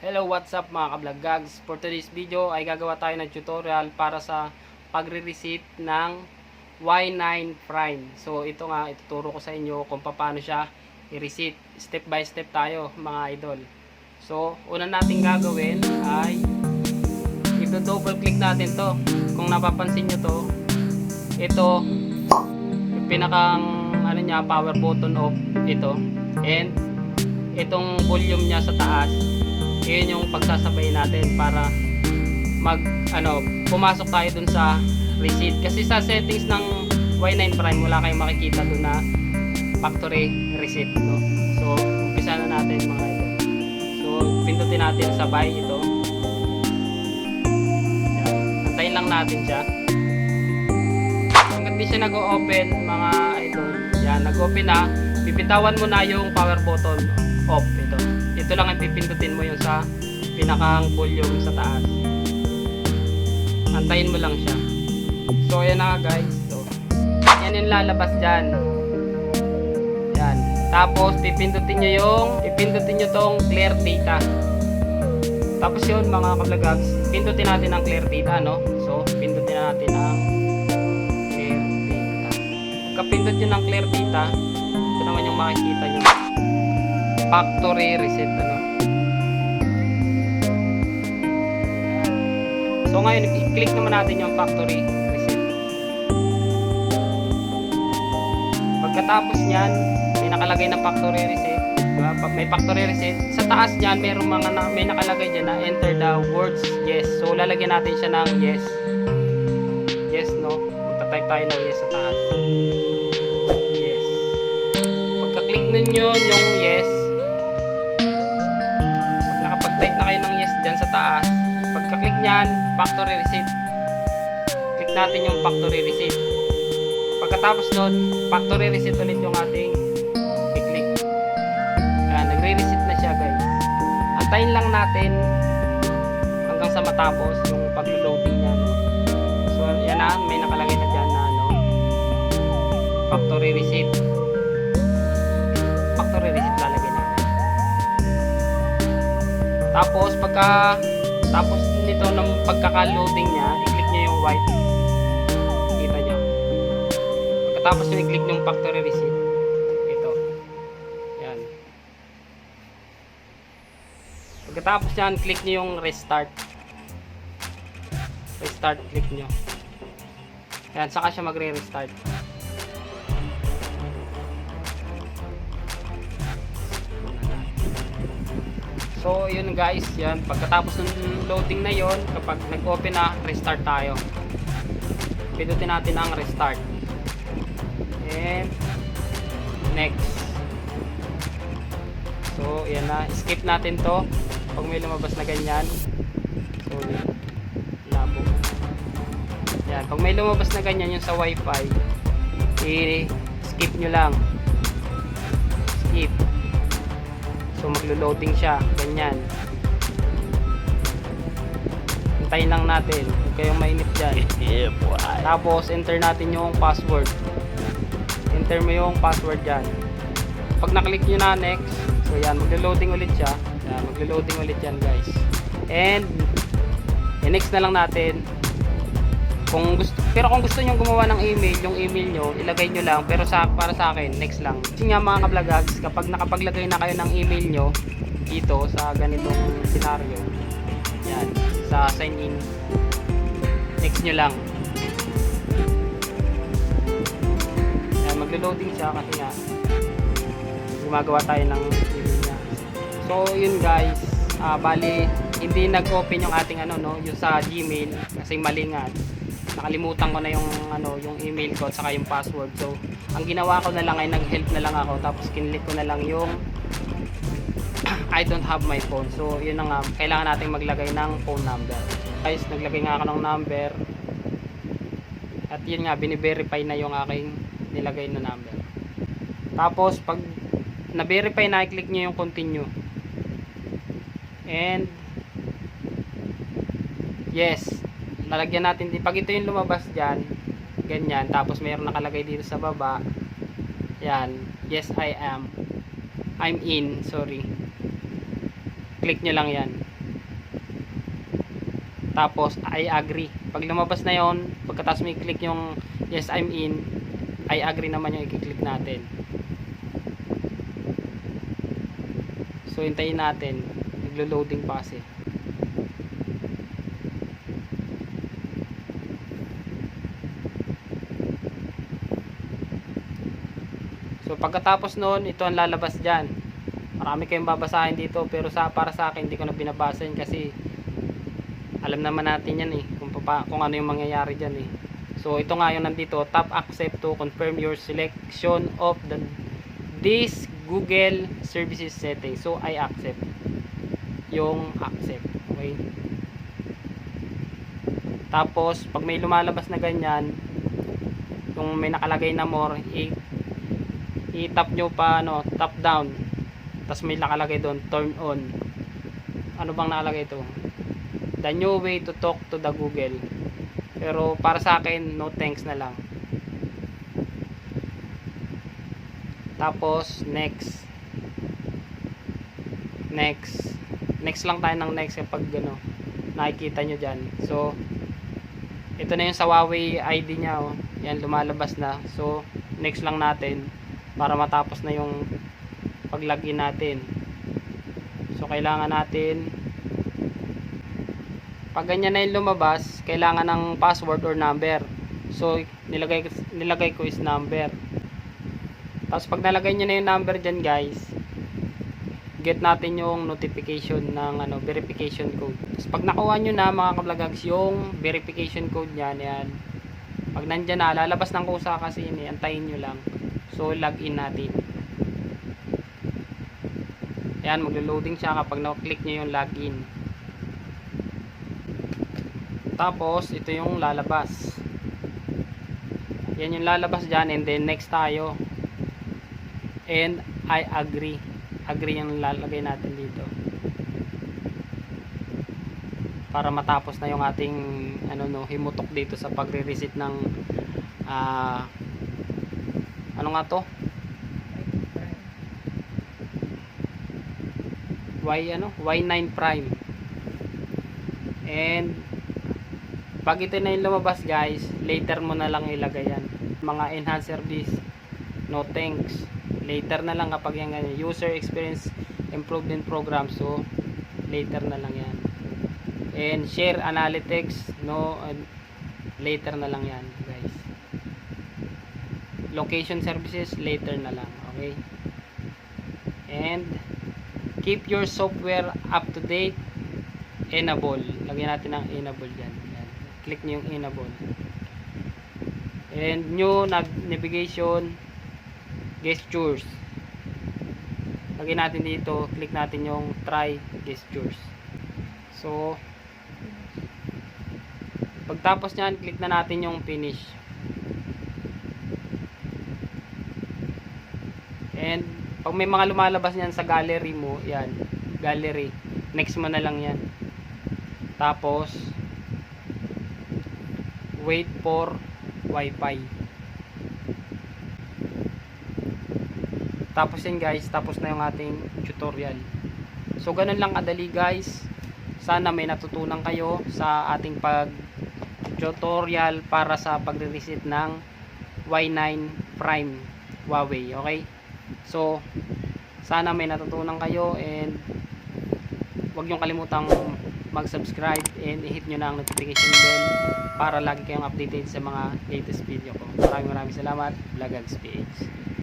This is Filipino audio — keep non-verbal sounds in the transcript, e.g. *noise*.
Hello, what's up mga kablog gags? For today's video ay gagawa tayo ng tutorial para sa pagre-receipt ng Y9 Prime. So ito nga, ituturo ko sa inyo kung paano siya i-receipt. Step by step tayo mga idol. So, una natin gagawin ay i-double click natin to. Kung napapansin nyo to, ito, yung pinakang ano niya, power button off ito. And itong volume niya sa taas yun yung pagsasabay natin para mag ano pumasok tayo dun sa receipt. Kasi sa settings ng Y9 Prime wala kayong makikita dun na factory receipt no? So umpisa na natin mga ito so pindutin natin sabay ito. Yan. antayin lang natin siya. Hanggat di siya nag-open mga idol yan nag-open na. Pipitawan mo na yung power button off ito ito lang ang pipindutin mo yung sa pinakang volume sa taas. Antayin mo lang siya. So ayan na guys. So, yan yung lalabas dyan. Yan. Tapos pipindutin nyo yung pipindutin nyo tong clear data. Tapos yun mga kablagags pindutin natin ang clear data no? So pindutin natin ang clear data. Kapindot nyo ng clear data. Ito naman yung makikita nyo factory reset ano. So ngayon i-click naman natin yung factory reset. Pagkatapos niyan, may nakalagay na factory reset. Diba? Pag may factory reset, sa taas niyan mayroong mga na, may nakalagay diyan na enter the words yes. So lalagyan natin siya ng yes. Yes no. Magta-type tayo ng yes sa taas. Yes. Pagka-click ninyo yung yes, sa taas, pagka-click nyan, factory reset. Click natin yung factory reset. Pagkatapos nun, factory reset ulit yung ating i-click. Ayan, nagre-reset na siya guys. Antayin lang natin hanggang sa matapos yung pag-loading niya. no. So, yan na, may nakalagay na dyan na ano, factory reset. Factory reset lalagay. Tapos pagka tapos nito ng pagkaka-loading niya, i-click niyo yung white. Kita niyo. Pagkatapos niyo i-click yung factory reset. Ito. Yan. Pagkatapos yan, click niyo yung restart. Restart click niyo. Yan, saka siya magre-restart. So, yun guys, yan. Pagkatapos ng loading na yon, kapag nag-open na, restart tayo. Pindutin natin ang restart. And, next. So, yan na. Skip natin to. Pag may lumabas na ganyan. So. Labo. Yan. Pag may lumabas na ganyan yung sa wifi, i-skip nyo lang. Skip. So maglo-loading siya, ganyan. Hintayin lang natin, huwag kayong mainip dyan. *laughs* Yeah, boy. Tapos enter natin yung password. Enter mo yung password dyan. Pag naklik nyo na next, so yan, maglo-loading ulit siya. Yan, maglo-loading ulit yan guys. And, i-next na lang natin. Kung gusto, pero kung gusto nyo gumawa ng email, yung email nyo, ilagay nyo lang. Pero sa, para sa akin, next lang. Kasi nga mga kablagags, kapag nakapaglagay na kayo ng email nyo, dito sa ganitong scenario, yan, sa sign in, next nyo lang. Yan, maglo-loading siya kasi nga, gumagawa tayo ng email niya. So, yun guys, ah bali, hindi nag-open yung ating ano, no, yung sa Gmail, kasi mali nga nakalimutan ko na yung ano yung email ko at saka yung password. So ang ginawa ko na lang ay nag-help na lang ako. Tapos kinlik ko na lang yung *clears throat* I don't have my phone. So yun na nga. Kailangan nating maglagay ng phone number. Guys naglagay nga ako ng number. At yun nga bini-verify na yung aking nilagay na number. Tapos pag na-verify na i-click nyo yung continue. And yes lalagyan natin din pag ito yung lumabas dyan ganyan tapos mayroon nakalagay dito sa baba yan yes I am I'm in sorry click nyo lang yan Tapos, I agree. Pag lumabas na yon pagkatapos may click yung yes, I'm in, I agree naman yung i-click natin. So, hintayin natin. Naglo-loading pa kasi. So, pagkatapos noon, ito ang lalabas dyan. Marami kayong babasahin dito, pero sa, para sa akin, hindi ko na binabasa yun kasi alam naman natin yan eh, kung, papa, kung ano yung mangyayari dyan eh. So, ito nga yung nandito, tap accept to confirm your selection of the this Google Services setting. So, I accept. Yung accept. Okay? Tapos, pag may lumalabas na ganyan, yung may nakalagay na more, i- i-tap nyo pa, ano, tap down. Tapos may nakalagay doon, turn on. Ano bang nakalagay ito? The new way to talk to the Google. Pero para sa akin, no thanks na lang. Tapos, next. Next. Next lang tayo ng next kapag ano, nakikita nyo dyan. So, ito na yung sa Huawei ID niya. Oh. Yan, lumalabas na. So, next lang natin para matapos na yung pag-login natin. So, kailangan natin pag ganyan na yung lumabas, kailangan ng password or number. So, nilagay, nilagay ko is number. Tapos, pag nalagay nyo na yung number dyan, guys, get natin yung notification ng ano, verification code. Tapos, pag nakuha nyo na, mga kablagags, yung verification code nyan, yan. Pag nandyan na, lalabas ng kusa kasi yun, eh, antayin nyo lang. So, login natin. Ayan, maglo-loading siya kapag na-click nyo yung login. Tapos, ito yung lalabas. Yan yung lalabas dyan. And then, next tayo. And, I agree. Agree yung lalagay natin dito. Para matapos na yung ating ano no, himutok dito sa pagre-reset ng ah ano nga to? Y ano? Y9 prime. And pag ito na yung lumabas guys, later mo na lang ilagay yan. Mga enhanced service, no thanks. Later na lang kapag yung ganyan. User experience improvement program. So, later na lang yan. And share analytics, no, later na lang yan. Location services, later na lang. Okay? And, keep your software up to date enable lagyan natin ng enable dyan Yan. click nyo yung enable and new navigation gestures lagyan natin dito click natin yung try gestures so pagtapos nyan click na natin yung finish and pag may mga lumalabas niyan sa gallery mo, yan, gallery. Next mo na lang yan. Tapos, wait for wifi. Tapos yan guys, tapos na yung ating tutorial. So, ganun lang kadali guys. Sana may natutunan kayo sa ating pag tutorial para sa pagre-reset ng Y9 Prime Huawei. Okay? So, sana may natutunan kayo and huwag niyong kalimutang mag-subscribe and i-hit nyo na ang notification bell para lagi kayong updated sa mga latest video ko. Maraming maraming salamat. Vlogags PH.